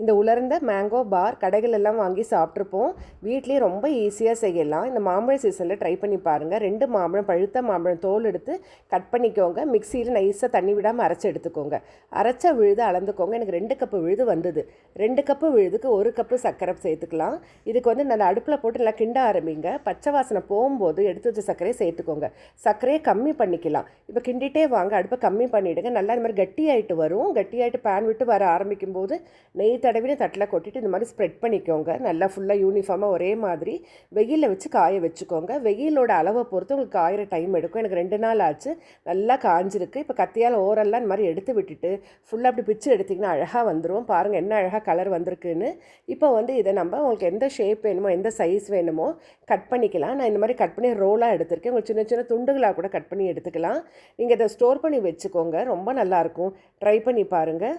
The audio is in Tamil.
இந்த உலர்ந்த மேங்கோ பார் கடைகள் எல்லாம் வாங்கி சாப்பிட்ருப்போம் வீட்லேயே ரொம்ப ஈஸியாக செய்யலாம். இந்த மாம்பழ சீசனில் ட்ரை பண்ணி பாருங்கள் ரெண்டு மாம்பழம் பழுத்த மாம்பழம் தோல் எடுத்து கட் பண்ணிக்கோங்க. மிக்சியில் நைஸாக தண்ணி விடாமல் அரைச்சி எடுத்துக்கோங்க. அரைச்ச விழுது அளந்துக்கோங்க. எனக்கு ரெண்டு கப்பு விழுது வந்தது. ரெண்டு கப்பு விழுதுக்கு ஒரு கப்பு சர்க்கரை சேர்த்துக்கலாம். இதுக்கு வந்து நல்லா அடுப்பில் போட்டு நல்லா கிண்ட ஆரம்பிங்க. பச்சை வாசனை போகும்போது எடுத்து வச்ச சர்க்கரையை சேர்த்துக்கோங்க. சர்க்கரையை கம்மி பண்ணிக்கலாம். இப்போ கிண்டிகிட்டே வாங்க. அடுப்பை கம்மி பண்ணிவிடுங்க நல்லா இந்த மாதிரி கட்டியாயிட்டு வரும். கட்டியாயிட்டு பேன் விட்டு வர ஆரம்பிக்கும் போது நெய் தடவின தட்டில் கொட்டிட்டு இந்த மாதிரி ஸ்ப்ரெட் பண்ணிக்கோங்க. நல்லா ஃபுல்லாக யூனிஃபார்மாக ஒரே மாதிரி வெயிலில் வச்சு காய வச்சுக்கோங்க. வெயிலோட அளவை பொறுத்து உங்களுக்கு காயிற டைம் எடுக்கும். எனக்கு ரெண்டு நாள் ஆச்சு. நல்லா காஞ்சிருக்கு. இப்போ கத்தியால் ஓரெல்லாம் இந்த மாதிரி எடுத்து விட்டுட்டு ஃபுல்லாக அப்படி பிச்சு எடுத்திங்கன்னா அழகாக வந்துடும் பாருங்கள் என்ன அழகாக கலர் வந்திருக்குன்னு. இப்போ வந்து இதை நம்ம உங்களுக்கு எந்த ஷேப் வேணுமோ எந்த சைஸ் வேணுமோ கட் பண்ணிக்கலாம். நான் இந்த மாதிரி கட் பண்ணி ரோலாக எடுத்திருக்கேன். உங்களுக்கு சின்ன சின்ன துண்டுகளாக கூட கட் பண்ணி எடுத்துக்கலாம். நீங்கள் இதை ஸ்டோர் பண்ணி வச்சுக்கோங்க. ரொம்ப நல்லாயிருக்கும் ட்ரை பண்ணி பாருங்கள்